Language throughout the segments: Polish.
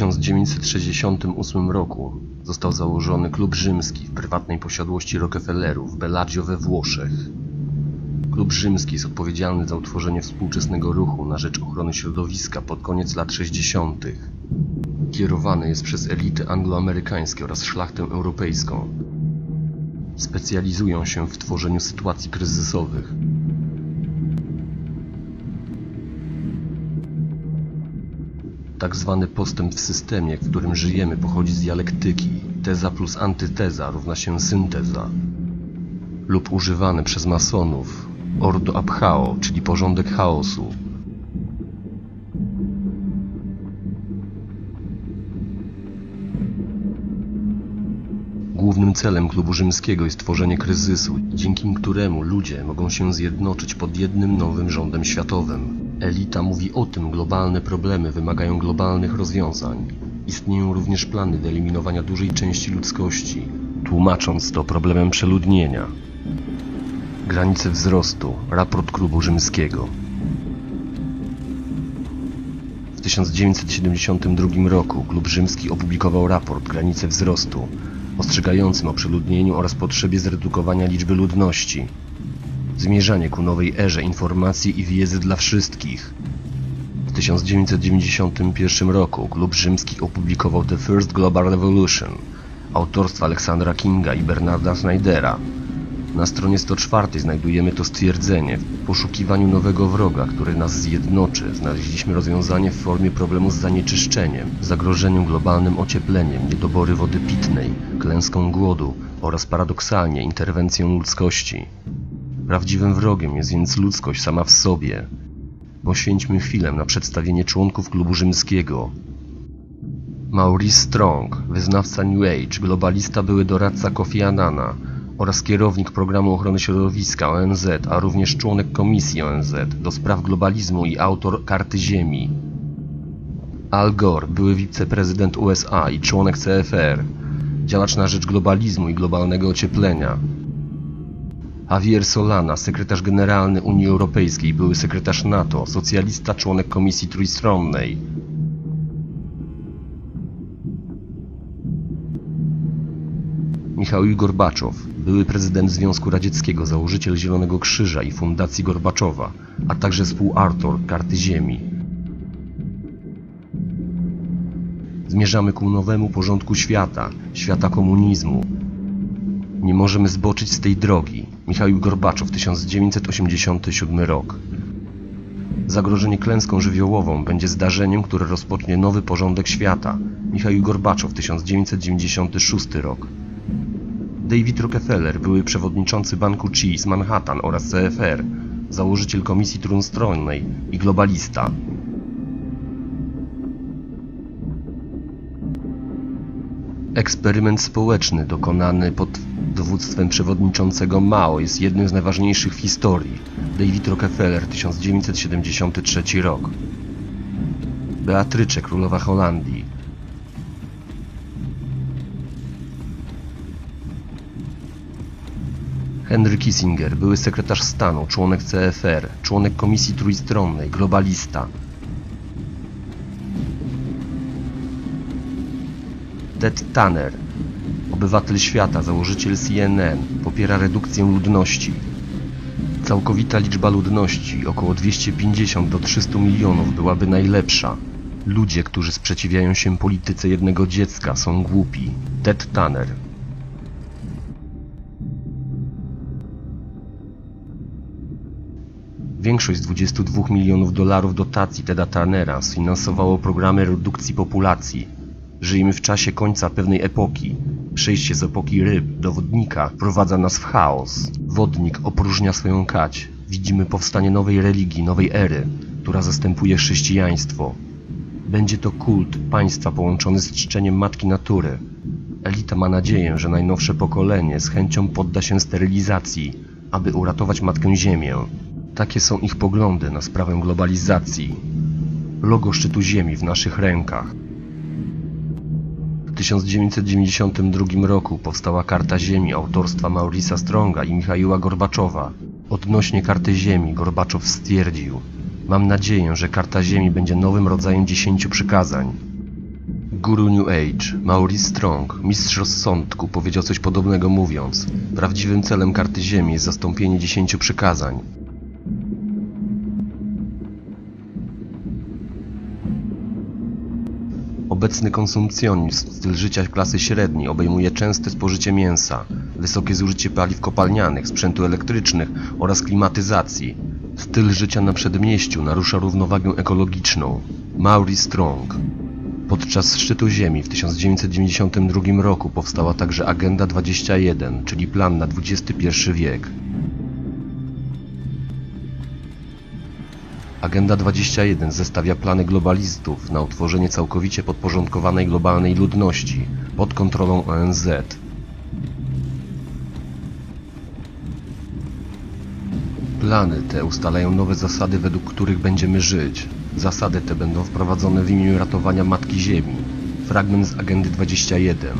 1968 roku został założony klub rzymski w prywatnej posiadłości Rockefellerów w Bellagio we Włoszech. Klub rzymski jest odpowiedzialny za utworzenie współczesnego ruchu na rzecz ochrony środowiska pod koniec lat 60. Kierowany jest przez elity angloamerykańskie oraz szlachtę europejską. Specjalizują się w tworzeniu sytuacji kryzysowych. Tak zwany postęp w systemie, w którym żyjemy, pochodzi z dialektyki. Teza plus antyteza równa się synteza. Lub używany przez masonów ordo ab chao, czyli porządek chaosu. Głównym celem klubu rzymskiego jest tworzenie kryzysu, dzięki któremu ludzie mogą się zjednoczyć pod jednym nowym rządem światowym. Elita mówi o tym, globalne problemy wymagają globalnych rozwiązań. Istnieją również plany wyeliminowania dużej części ludzkości, tłumacząc to problemem przeludnienia. Granice wzrostu. Raport klubu rzymskiego. W 1972 roku klub rzymski opublikował raport Granice wzrostu, ostrzegającym o przeludnieniu oraz potrzebie zredukowania liczby ludności. Zmierzanie ku nowej erze informacji i wiedzy dla wszystkich. W 1991 roku klub rzymski opublikował The First Global Revolution autorstwa Aleksandra Kinga i Bernarda Snydera. Na stronie 104 znajdujemy to stwierdzenie. W poszukiwaniu nowego wroga, który nas zjednoczy, znaleźliśmy rozwiązanie w formie problemu z zanieczyszczeniem, zagrożeniem globalnym ociepleniem, niedobory wody pitnej, klęską głodu oraz paradoksalnie interwencją ludzkości. Prawdziwym wrogiem jest więc ludzkość sama w sobie. Poświęćmy chwilę na przedstawienie członków klubu rzymskiego. Maurice Strong, wyznawca New Age, globalista, były doradca Kofi Annana oraz kierownik programu ochrony środowiska ONZ, a również członek komisji ONZ do spraw globalizmu i autor Karty Ziemi. Al Gore, były wiceprezydent USA i członek CFR, działacz na rzecz globalizmu i globalnego ocieplenia. Javier Solana, sekretarz generalny Unii Europejskiej, były sekretarz NATO, socjalista, członek Komisji Trójstronnej. Michał Gorbaczow, były prezydent Związku Radzieckiego, założyciel Zielonego Krzyża i Fundacji Gorbaczowa, a także współautor Karty Ziemi. Zmierzamy ku nowemu porządku świata, świata komunizmu. Nie możemy zboczyć z tej drogi. Michał Gorbaczow, 1987 rok. Zagrożenie klęską żywiołową będzie zdarzeniem, które rozpocznie nowy porządek świata. Michał Gorbaczow, 1996 rok. David Rockefeller, były przewodniczący banku Chi z Manhattan oraz CFR, założyciel Komisji Trójstronnej i globalista. Eksperyment społeczny dokonany pod dowództwem przewodniczącego Mao jest jednym z najważniejszych w historii. David Rockefeller, 1973 rok. Beatrycze, królowa Holandii. Henry Kissinger, były sekretarz stanu, członek CFR, członek Komisji Trójstronnej, globalista. Ted Tanner, obywatel świata, założyciel CNN, popiera redukcję ludności. Całkowita liczba ludności, około 250 do 300 milionów, byłaby najlepsza. Ludzie, którzy sprzeciwiają się polityce jednego dziecka, są głupi. Ted Tanner. Większość z 22 milionów dolarów dotacji Teda Turnera sfinansowało programy redukcji populacji. Żyjemy w czasie końca pewnej epoki. Przejście z epoki ryb do wodnika prowadza nas w chaos. Wodnik opróżnia swoją kać. Widzimy powstanie nowej religii, nowej ery, która zastępuje chrześcijaństwo. Będzie to kult państwa połączony z czczeniem matki natury. Elita ma nadzieję, że najnowsze pokolenie z chęcią podda się sterylizacji, aby uratować matkę Ziemię. Takie są ich poglądy na sprawę globalizacji. Logo szczytu Ziemi w naszych rękach. W 1992 roku powstała Karta Ziemi autorstwa Maurisa Stronga i Michaiła Gorbaczowa. Odnośnie Karty Ziemi Gorbaczow stwierdził Mam nadzieję, że Karta Ziemi będzie nowym rodzajem dziesięciu przykazań. Guru New Age, Maurice Strong, mistrz rozsądku, powiedział coś podobnego mówiąc Prawdziwym celem karty Ziemi jest zastąpienie dziesięciu przykazań. Obecny konsumpcjonizm, styl życia klasy średniej obejmuje częste spożycie mięsa, wysokie zużycie paliw kopalnianych, sprzętu elektrycznych oraz klimatyzacji. Styl życia na przedmieściu narusza równowagę ekologiczną. Maurice Strong Podczas szczytu Ziemi w 1992 roku powstała także Agenda 21, czyli plan na XXI wiek. Agenda 21 zestawia plany globalistów na utworzenie całkowicie podporządkowanej globalnej ludności pod kontrolą ONZ. Plany te ustalają nowe zasady, według których będziemy żyć. Zasady te będą wprowadzone w imię ratowania Matki Ziemi. Fragment z Agendy 21.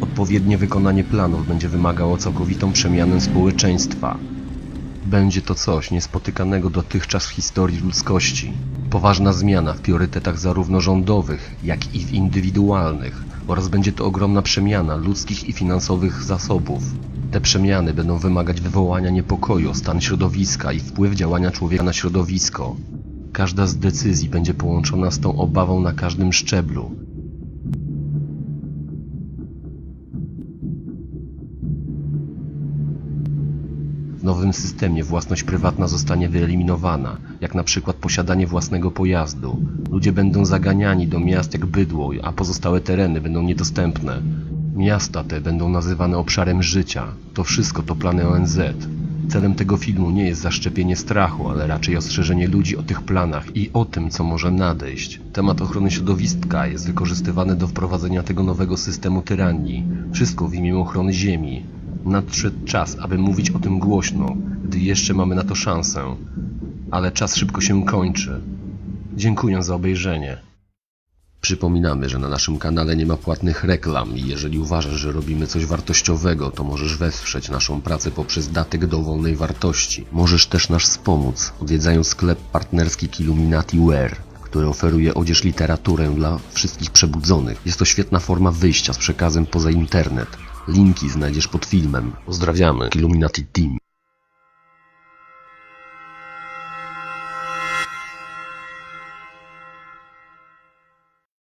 Odpowiednie wykonanie planów będzie wymagało całkowitą przemianę społeczeństwa. Będzie to coś niespotykanego dotychczas w historii ludzkości. Poważna zmiana w priorytetach zarówno rządowych, jak i indywidualnych oraz będzie to ogromna przemiana ludzkich i finansowych zasobów. Te przemiany będą wymagać wywołania niepokoju o stan środowiska i wpływ działania człowieka na środowisko. Każda z decyzji będzie połączona z tą obawą na każdym szczeblu. Nowym systemie własność prywatna zostanie wyeliminowana, jak na przykład posiadanie własnego pojazdu. Ludzie będą zaganiani do miast jak bydło, a pozostałe tereny będą niedostępne. Miasta te będą nazywane obszarem życia. To wszystko to plany ONZ. Celem tego filmu nie jest zaszczepienie strachu, ale raczej ostrzeżenie ludzi o tych planach i o tym, co może nadejść. Temat ochrony środowiska jest wykorzystywany do wprowadzenia tego nowego systemu tyranii. Wszystko w imię ochrony Ziemi. Nadszedł czas, aby mówić o tym głośno, gdy jeszcze mamy na to szansę. Ale czas szybko się kończy. Dziękuję za obejrzenie. Przypominamy, że na naszym kanale nie ma płatnych reklam i jeżeli uważasz, że robimy coś wartościowego, to możesz wesprzeć naszą pracę poprzez datek dowolnej wartości. Możesz też nas wspomóc, odwiedzając sklep partnerski Illuminati Wear, który oferuje odzież literaturę dla wszystkich przebudzonych. Jest to świetna forma wyjścia z przekazem poza internet. Linki znajdziesz pod filmem. Pozdrawiamy, Illuminati Team.